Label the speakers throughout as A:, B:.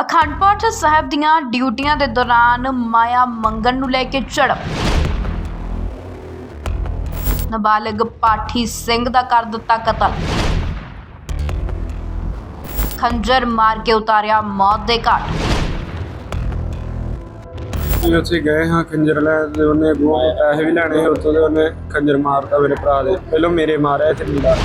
A: ਅਖੰਡ ਪਾਠ ਸਾਹਿਬ ਦੀਆਂ ਡਿਊਟੀਆਂ ਦੇ ਦੌਰਾਨ ਮਾਇਆ ਮੰਗਣ ਨੂੰ ਲੈ ਕੇ ਝੜਪ। ਨਾਬਾਲਗ ਪਾਠੀ ਸਿੰਘ ਦਾ ਕਰ ਦਿੱਤਾ ਕਤਲ। ਖੰਜਰ ਮਾਰ ਕੇ ਉਤਾਰਿਆ ਮੌਤ ਦੇ ਘਾਟ।
B: ਅਸੀਂ ਉੱਥੇ ਗਏ ਹਾਂ ਖੰਜਰ ਲੈ ਤੇ ਉਹਨੇ ਗੋ ਪੈਸੇ ਵੀ ਲੈਣੇ ਸੀ, ਉੱਥੋਂ ਤੇ ਉਹਨੇ ਖੰਜਰ ਮਾਰਤਾ ਮੇਰੇ ਭਰਾ ਦੇ। ਪਹਿਲਾਂ ਮੇਰੇ ਮਾਰਿਆ ਤੇ ਮੁੰਡਾ।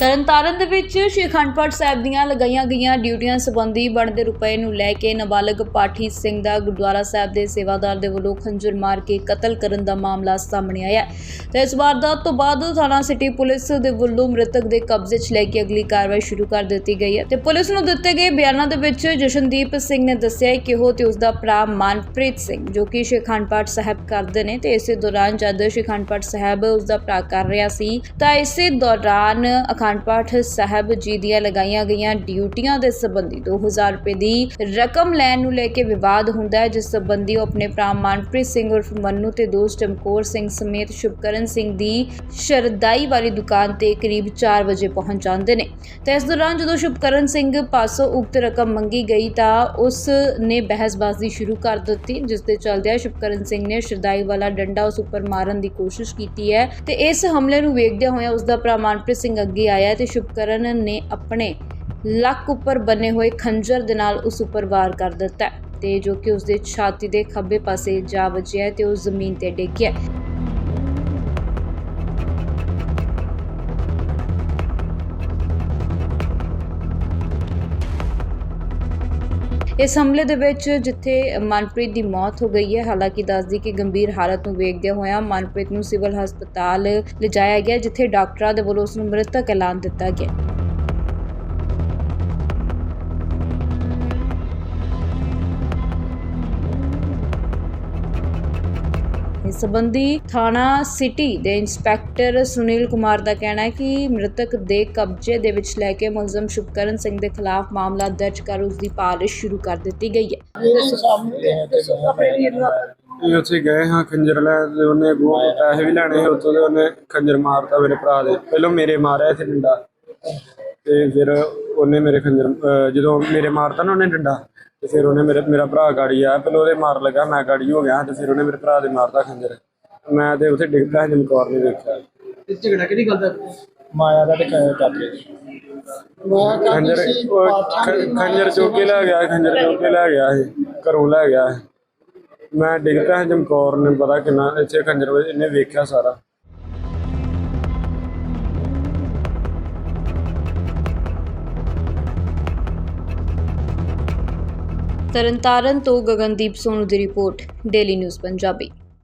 A: ਤਰਨਤਾਰਨ ਦੇ ਵਿੱਚ ਸ਼੍ਰੀ ਅਖੰਡ ਪਾਠ ਸਾਹਿਬ ਦੀਆਂ ਲਗਾਈਆਂ ਗਈਆਂ ਡਿਊਟੀਆਂ ਸੰਬੰਧੀ ਬਣਦੇ ਰੁਪਏ ਨੂੰ ਲੈ ਕੇ ਨਾਬਾਲਗ ਪਾਠੀ ਸਿੰਘ ਦਾ ਗੁਰਦੁਆਰਾ ਸਾਹਿਬ ਦੇ ਸੇਵਾਦਾਰ ਦੇ ਵੱਲੋਂ ਖੰਜਰ ਮਾਰ ਕੇ ਕਤਲ ਕਰਨ ਦਾ ਮਾਮਲਾ ਸਾਹਮਣੇ ਆਇਆ ਤੇ ਇਸ ਵਾਰਦਾਤ ਤੋਂ ਬਾਅਦ ਥਾਣਾ ਸਿਟੀ ਪੁਲਿਸ ਦੇ ਵੱਲੋਂ ਮ੍ਰਿਤਕ ਦੇ ਕਬਜ਼ੇ 'ਚ ਲੈ ਕੇ ਅਗਲੀ ਕਾਰਵਾਈ ਸ਼ੁਰੂ ਕਰ ਦਿੱਤੀ ਗਈ ਹੈ ਤੇ ਪੁਲਿਸ ਨੂੰ ਦਿੱਤੇ ਗਏ ਬਿਆਨਾਂ ਦੇ ਵਿੱਚ ਜਸ਼ਨਦੀਪ ਸਿੰਘ ਨੇ ਦੱਸਿਆ ਕਿ ਉਹ ਤੇ ਉਸ ਦਾ ਭਰਾ ਮਨਪ੍ਰੀਤ ਸਿੰਘ, ਜੋ ਕਿ ਸ਼੍ਰੀ ਅਖੰਡ ਪਾਠ ਸਾਹਿਬ ਕਰਦੇ ਨੇ ਤੇ ਇਸੇ ਦੌਰਾਨ ਜਦ ਸ਼੍ਰੀ ਅਖੰਡ ਪਾਠ ਸਾਹਿਬ ਉਸ ਦਾ ਭਰਾ ਕਰ ਰਿਹਾ ਸੀ, ਤਾਂ ਇਸੇ ਦੌਰਾਨ ਅਖੰਡ ਪਾਠ ਸਾਹਿਬ ਜੀ ਦੀਆਂ ਲਗਾਈਆਂ ਗਈਆਂ ਡਿਊਟੀਆਂ ਦੇ ਸੰਬੰਧੀ 2000 ਰੁਪਏ ਦੀ ਰਕਮ ਲੈਣ ਨੂੰ ਲੈ ਕੇ ਵਿਵਾਦ ਹੁੰਦਾ ਹੈ, ਜਿਸ ਸਬੰਧੀ ਉਹ ਆਪਣੇ ਭਰਾ ਮਨਪ੍ਰੀਤ ਸਿੰਘ ਉਰਫ ਮੰਨੂ ਤੇ ਦੋਸਤ ਚਮਕੌਰ ਸਿੰਘ ਸਮੇਤ ਸ਼ੁਭਕਰਨ ਸਿੰਘ ਦੀ ਸ਼ਰਦਾਈ ਵਾਲੀ ਦੁਕਾਨ ਤੇ ਕਰੀਬ 4 ਵਜੇ ਪਹੁੰਚ ਜਾਂਦੇ ਨੇ। ਤੇ ਇਸ ਦੌਰਾਨ ਜਦੋਂ ਸ਼ੁਭਕਰਨ ਸਿੰਘ ਪਾਸੋਂ ਉਕਤ ਰਕਮ ਮੰਗੀ ਗਈ ਤਾਂ ਉਸ ਨੇ ਬਹਿਸਬਾਜ਼ੀ ਸ਼ੁਰੂ ਕਰ ਦਿੱਤੀ, ਜਿਸ ਦੇ ਚਲਦਿਆਂ ਸ਼ੁਭਕਰਨ ਸਿੰਘ ਨੇ ਸ਼ਰਦਾਈ ਵਾਲਾ ਡੰਡਾ ਉਸ ਉੱਪਰ ਮਾਰਨ ਦੀ ਕੋਸ਼ਿਸ਼ ਕੀਤੀ ਹੈ ਤੇ ਇਸ ਹਮਲੇ ਨੂੰ ਵੇਖਦਿਆਂ ਹੋਇਆ ਉਸ ਦਾ ਭਰਾ ਮਨਪ੍ਰੀਤ ਸਿੰਘ ਅੱਗੇ ਆਇਆ। ਤੇ ਸ਼ੁਭਕਰਨ ਨੇ ਆਪਣੇ ਲੱਕ ਉੱਪਰ ਬੰਨੇ ਹੋਏ ਖੰਜਰ ਦੇ ਨਾਲ ਉਸ ਉੱਪਰ ਵਾਰ ਕਰ ਦਿੱਤਾ ਤੇ ਜੋ ਕਿ ਉਸ ਦੇ ਛਾਤੀ ਦੇ ਖੱਬੇ ਪਾਸੇ ਜਾ ਵੱਜਿਆ ਤੇ ਉਹ ਜ਼ਮੀਨ ਤੇ ਡਿੱਗ ਗਿਆ ਇਸ ਹਮਲੇ ਦੇ ਵਿੱਚ ਜਿੱਥੇ ਮਨਪ੍ਰੀਤ ਦੀ ਮੌਤ ਹੋ ਗਈ ਹੈ, ਹਾਲਾਂਕਿ ਦੱਸਦੀ ਕਿ ਗੰਭੀਰ ਹਾਲਤ ਨੂੰ ਵੇਖਦਿਆਂ ਹੋਇਆਂ ਮਨਪ੍ਰੀਤ ਨੂੰ ਸਿਵਲ ਹਸਪਤਾਲ ਲਿਜਾਇਆ ਗਿਆ, ਜਿੱਥੇ ਡਾਕਟਰਾਂ ਦੇ ਵੱਲੋਂ ਉਸ ਨੂੰ ਮ੍ਰਿਤਕ ਐਲਾਨ ਦਿੱਤਾ ਗਿਆ। ਇਸ ਸੰਬੰਧੀ ਥਾਣਾ ਸਿਟੀ ਦੇ ਇੰਸਪੈਕਟਰ ਸੁਨੀਲ ਕੁਮਾਰ ਦਾ ਕਹਿਣਾ ਹੈ ਕਿ ਮ੍ਰਿਤਕ ਦੇ ਕਬਜ਼ੇ ਦੇ ਵਿੱਚ ਲੈ ਕੇ ਮੁਲਜ਼ਮ ਸ਼ੁਭਕਰਨ ਸਿੰਘ ਦੇ ਖਿਲਾਫ ਮਾਮਲਾ ਦਰਜ ਕਰ ਉਸ ਦੀ ਭਾਲ ਸ਼ੁਰੂ ਕਰ ਦਿੱਤੀ ਗਈ ਹੈ।
B: ਅਸੀਂ ਉੱਥੇ ਗਏ ਹਾਂ ਖੰਜਰ ਲੈ ਤੇ ਉਹਨੇ ਅੱਗੋਂ ਪੈਸੇ ਵੀ ਲੈਣੇ ਸੀ ਉੱਥੋਂ ਤੇ ਉਹਨੇ ਖੰਜਰ ਮਾਰਤਾ ਮੇਰੇ ਭਰਾ ਦੇ। ਪਹਿਲਾਂ ਮੇਰੇ ਮਾਰਿਆ ਤੇ ਮੁੰਡਾ। ਤੇ ਫਿਰ ਉਹਨੇ ਮੇਰੇ ਖੰਜਰ ਅਹ ਜਦੋਂ ਮੇਰੇ ਮਾਰਤਾ ਨਾ ਉਹਨੇ ਡੰਡਾ ਤੇ ਫਿਰ ਉਹਨੇ ਮੇਰੇ ਮੇਰਾ ਭਰਾ ਗਾੜੀ ਆ ਪਹਿਲਾਂ ਉਹਦੇ ਮਾਰ ਲੱਗਾ ਮੈਂ ਗਾੜੀ ਹੋ ਗਿਆ ਤੇ ਫਿਰ ਉਹਨੇ ਮੇਰੇ ਭਰਾ ਦੇ ਮਾਰਤਾ ਖੰਜਰ। ਮੈਂ ਤੇ ਉੱਥੇ ਡਿੱਗ ਪਿਆ ਜਮਕੌਰ ਨੇ ਦੇਖਿਆ।
C: ਇਸ ਝਗੜਾ ਕਿਹੜੀ ਗੱਲ ਦਾ?
D: ਮਾਇਆ ਦਾ ਤੇ ਕ- ਚਾਚੇ ਦੀ।
C: ਮੈਂ
B: ਖੰਜਰ
C: ਕਹਿੰਦੀ ਸੀ
B: ਉਹ
C: ਪਾਠਾਂ
B: ਖ-
C: ਦੀ
B: ਖੰਜਰ ਚੁੱਕ ਕੇ ਲੈ ਗਿਆ ਖੰਜਰ ਚੁੱਕ ਕੇ ਲੈ ਗਿਆ ਇਹ ਘਰੋਂ ਲੈ ਗਿਆ ਇਹ। ਮੈਂ ਡਿੱਗ ਪਿਆ ਜਮਕੌਰ ਨੇ ਪਤਾ ਕਿੰਨਾ ਇੱਥੇ ਖੰਜਰ ਵਜੇ ਇਹਨੇ ਵੇਖਿਆ ਸਾਰਾ।
A: ਤਰਨਤਾਰਨ ਤੋਂ ਗਗਨਦੀਪ ਸੋਨੂ ਦੀ ਰਿਪੋਰਟ ਡੇਲੀ ਨਿਊਜ਼ ਪੰਜਾਬੀ।